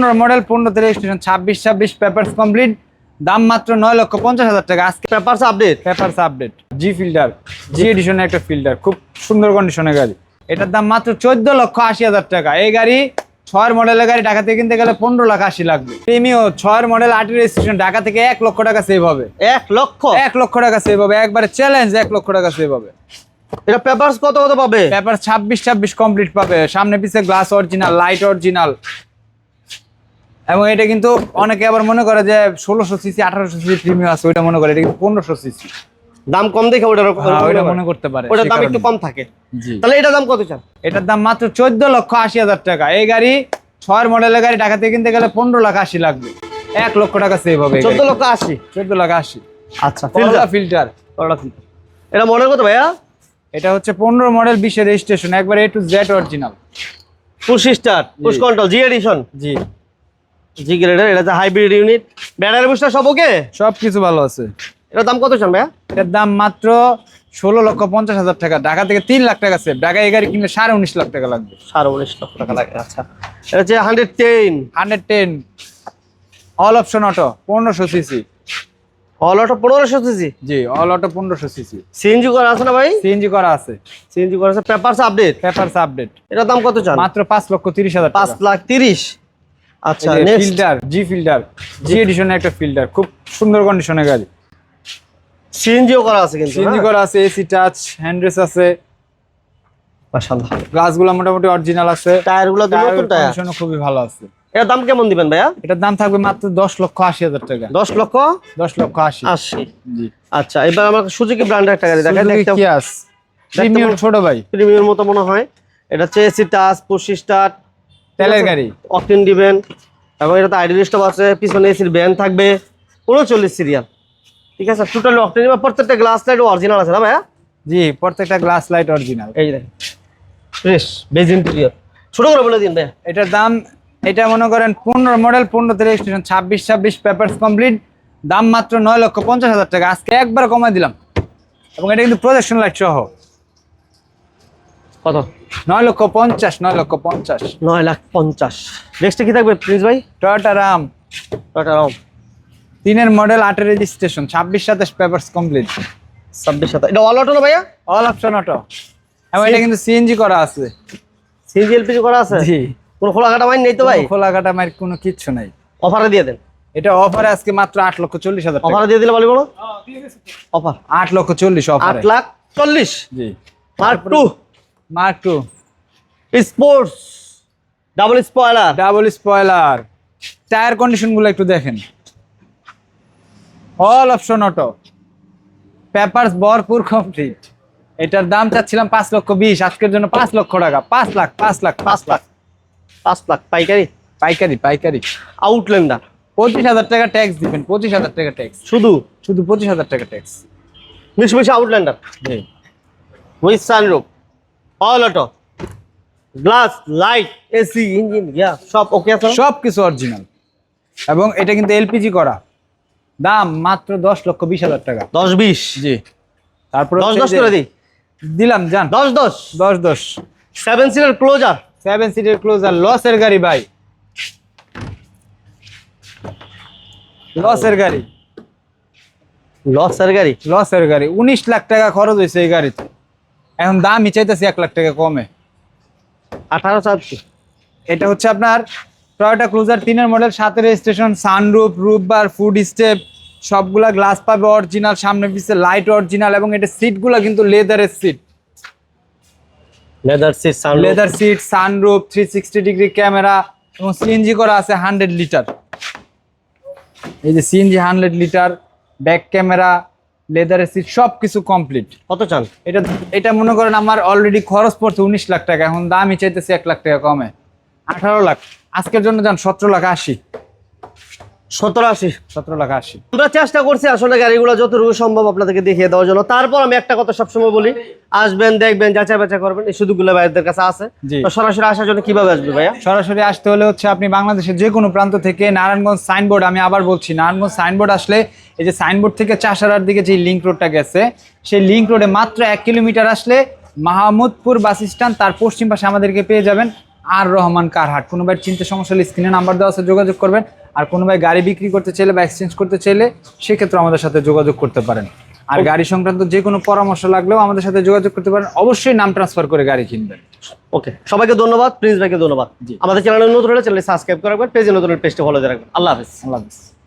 পনেরো মডেল পনেরোতে রেজিস্ট্রেশন ছাব্বিশ ছাব্বিশ পেপারস কমপ্লিট দাম মাত্র নয় লক্ষ পঞ্চাশ হাজার টাকা। আজকে papers update papers update G filter G এডিশনের একটা ফিল্টার খুব সুন্দর কন্ডিশনের গাড়ি। এটার দাম মাত্র চোদ্দ লক্ষ আশি হাজার টাকা। এই গাড়ি ছয়ের মডেলের গাড়ি ঢাকা থেকে কিনতে গেলে পনেরো লাখ আশি লাগবে। প্রিমিও ছয়ের মডেল আটি রেজিস্ট্রেশন ঢাকা থেকে এক লক্ষ টাকা সেভ হবে। এক লক্ষ? এক লক্ষ টাকা সেভ হবে। একবারে চ্যালেঞ্জ এক লক্ষ টাকা সেভ হবে। এটা পেপারস কত কত পাবে? পেপার ছাব্বিশ ছাব্বিশ কমপ্লিট পাবে। সামনে পিছে গ্লাস অরিজিনাল লাইট অরিজিনাল এবং এটা কিন্তু অনেকে আবার মনে করে যে ষোলোশো সিসি আঠারোশো সিসি প্রিমিয়াম আছে ওইটা মনে করে এটা কিন্তু পনেরোশো সিসি। দাম কম দেখে ওটার ওইটা মনে করতে পারে ওটার দাম একটু কম থাকে। তাহলে এটার দাম কত চান? এটার দাম মাত্র চোদ্দ লক্ষ আশি হাজার টাকা। এই গাড়ি ছয়ের মডেলের গাড়ি ঢাকা থেকে কিনতে গেলে পনেরো লাখ আশি লাগবে। এক লক্ষ টাকা সেভ হবে চোদ্দ লক্ষ আশি? চোদ্দ লাখ আশি। আচ্ছা ফিল্টার ফিল্টার এটা মনে কত ভাইয়া? এটা হচ্ছে পনেরো মডেল বিশের রেজিস্ট্রেশন একবার A to Z original push start push control G edition G. G গ্রেডের এটা হচ্ছে হাইব্রিড ইউনিট ব্যাটারি বুস্টার সব ওকে? সব কিছু ভালো আছে। এটার দাম কত চান ভাইয়া? এটার দাম মাত্র ষোলো লক্ষ পঞ্চাশ হাজার টাকা। ঢাকা থেকে তিন লাখ টাকা সেভ ঢাকা এই গাড়ি কিনলে সাড়ে উনিশ লাখ টাকা লাগবে। সাড়ে উনিশ লক্ষ টাকা লাগে আচ্ছা। এটা হচ্ছে hundred ten hundred ten all option auto পনেরোশো সিসি অল অটো পনেরোশো সিসি জি অল অটো পনেরোশো সিসি সিএনজি করা আছে না ভাই? সিএনজি করা আছে। সিএনজি করা আছে পেপারস আপডেট পেপারস আপডেট এটার দাম কত চান? মাত্র পাঁচ লক্ষ তিরিশ হাজার পাঁচ লাখ তিরিশ। আচ্ছা ফিল্টার জি ফিল্টার জি এডিশনের একটা ফিল্টার খুব সুন্দর কন্ডিশনের গাড়ি। সিএনজিও করা আছে কিন্তু সিএনজি করা আছে এসি টাচ হ্যান্ড্রেস আছে। মাশাআল্লাহ। গ্লাসগুলো মোটামুটি অরিজিনাল আছে। টায়ারগুলো তো নতুন টায়ার কন্ডিশনও খুবই ভালো আছে। এর দাম কেমন দিবেন ভাইয়া? এটার দাম থাকবে মাত্র দশ লক্ষ আশি হাজার টাকা। দশ লক্ষ দশ লক্ষ আশি। আশি। জি। আচ্ছা এবার আমার সুজুকি ব্র্যান্ডের একটা গাড়ি দেখাই দেখতে কিয়াস প্রিমিয়াম ছোট ভাই। প্রিমিয়ার মতো মনে হয়। এটা হচ্ছে এসি টাচ পুশি স্টার্ট তেলের গাড়ি? অকটেন দিবেন এবং এটাতে আইডি স্টপ আছে পিছনে এসির ব্যান থাকবে উনচল্লিশ সিরিয়াল। ঠিক আছে? টোটাল অকটেন বা প্রত্যেকটা গ্লাস লাইট অরিজিনাল আছে না ভাইয়া? জি প্রত্যেকটা গ্লাস লাইট অরিজিনাল এই দেখেন ফ্রেশ বেজ ইন্টেরিয়র ছোট করে বলে দিন ভাইয়া। এটার দাম এটা মনে করেন পনেরো মডেল পনেরো পনেরোতে রেজিস্ট্রেশন ছাব্বিশ ছাব্বিশ পেপারস কমপ্লিট দাম মাত্র নয় লক্ষ পঞ্চাশ হাজার টাকা। আজকে একবার কমাই দিলাম। এবং এটা কিন্তু প্রজেকশন লাইট সহ। কত? নয় লক্ষ পঞ্চাশ নয় লক্ষ পঞ্চাশ। নয় লাখ পঞ্চাশ। নেক্সটে কি থাকবে প্লিজ ভাই? টয়োটা রাম টাটা রাম তিনের মডেল আটের রেজিস্ট্রেশন ছাব্বিশ সাতাশ পেপারস কমপ্লিট ছাব্বিশ সাতা এটা অল অটো না ভাইয়া? অল অপশন অটো এবং এটা কিন্তু সিএনজি করা আছে। সিজি এলপিজি করা আছে? জি। কোনো খোলা কাটা মাইন নেই তো ভাই? কোনো খোলা কাটা মার কোনো কিচ্ছু নাই। অফারে দিয়ে দেন। এটা অফারে আজকে মাত্র আট লক্ষ চল্লিশ হাজার অফারে দিয়ে দিলে বলি বলো অফার আট লক্ষ চল্লিশ আট লাখ চল্লিশ। G. Mark two mark. Two sports. Double spoiler. Double spoiler. Tyre কন্ডিশনগুলো একটু দেখেন। All option auto. পেপারস ভরপুর কমপ্লিট। এটার দাম চাচ্ছিলাম পাঁচ লক্ষ বিশ আজকের জন্য পাঁচ লক্ষ টাকা। পাঁচ লাখ পাঁচ লাখ পাঁচ লাখ। পাঁচ লাখ পাইকারি? পাইকারি পাইকারি। আউটল্যান্ডার পঁচিশ হাজার টাকা ট্যাক্স দিবেন পঁচিশ হাজার টাকা ট্যাক্স। শুধু? শুধু পঁচিশ হাজার টাকা ট্যাক্স। মিশ মিশ Outlander with sunroof. All auto glass light AC engine yeah সব ওকে আছে? সব কিছু অরিজিনাল এবং এটা কিন্তু এলপিজি করা। দাম মাত্র দশ লক্ষ বিশ হাজার টাকা। দশ বিশ? জি। তারপরে দশ দশ করে দিই দিলাম জান। দশ দশ? দশ দশ। সেভেন সিটার ক্লোজার সেভেন সিটের ক্লোজার লসের গাড়ি ভাই। লসের গাড়ি। লসের গাড়ি? লসের গাড়ি। উনিশ লাখ টাকা খরচ হয়েছে এই গাড়িতে। এখন দামই চাইতেছি এক লাখ টাকা কমে। আঠারো চারশো এটা হচ্ছে আপনার টয়োটা ক্রুজার তিনের মডেল সাতের station sunroof roof bar foot step সবগুলা গ্লাস পাবে অরিজিনাল সামনে পিছে লাইট অরিজিনাল এবং এটা সিটগুলা কিন্তু লেদারের seat leather seat leather seat sunroof three sixty degree camera এবং সিএনজি করা আছে হান্ড্রেড লিটার এই যে CNG hundred litre back camera লেদারের সিট সব কিছু কমপ্লিট কত চান এটা এটা মনে করেন আমার অলরেডি খরচ পড়ছে উনিশ লাখ টাকা এখন দামই চাইতেছি এক লাখ টাকা কমে। আঠারো লাখ। আজকের জন্য যান সতেরো লাখ আশি। সতেরো আশি। সতেরো লাখ আশি। আমরা চেষ্টা করছি আসলে গাড়িগুলো যতটুকু সম্ভব আপনাদেরকে দেখিয়ে দেওয়ার জন্য। তারপর আমি একটা কথা সবসময় বলি আসবেন দেখবেন যাচাই বাছাই করবেন এই সুযোগগুলো ভাইদের কাছে আছে। সরাসরি আসার জন্য কীভাবে আসবে ভাইয়া? সরাসরি আসতে হলে হচ্ছে আপনি বাংলাদেশের যে কোনো প্রান্ত থেকে নারায়ণগঞ্জ সাইনবোর্ড আমি আবার বলছি নারায়ণগঞ্জ সাইনবোর্ড আসলে এই যে সাইনবোর্ড থেকে চাষারার দিকে যে লিঙ্ক রোডটা গেছে সেই লিঙ্ক রোডে মাত্র এক কিলোমিটার আসলে মাহমুদপুর বাস স্ট্যান্ড তার পশ্চিম পাশে আমাদেরকে পেয়ে যাবেন আর রহমান কারহাট। কোনো ভাই চিন্তা সমস্যা হলে স্ক্রিনে নাম্বার দেওয়া আছে যোগাযোগ করবেন। আর কোনো ভাই গাড়ি বিক্রি করতে চাইলে বা এক্সচেঞ্জ করতে চাইলে সেক্ষেত্রে আমাদের সাথে যোগাযোগ করতে পারেন। আর গাড়ি সংক্রান্ত যে কোনো পরামর্শ লাগলেও আমাদের সাথে যোগাযোগ করতে পারেন। অবশ্যই নাম ট্রান্সফার করে গাড়ি কিনবেন। ওকে সবাইকে ধন্যবাদ প্রিন্স ভাইকে ধন্যবাদ। আমাদের চ্যানেলে নতুন হলে চ্যানেল সাবস্ক্রাইব করে রাখবেন পেজে নতুন পেজটা ফলো দিয়ে রাখবেন। আল্লাহ হাফিজ। আল্লাহ হাফিজ।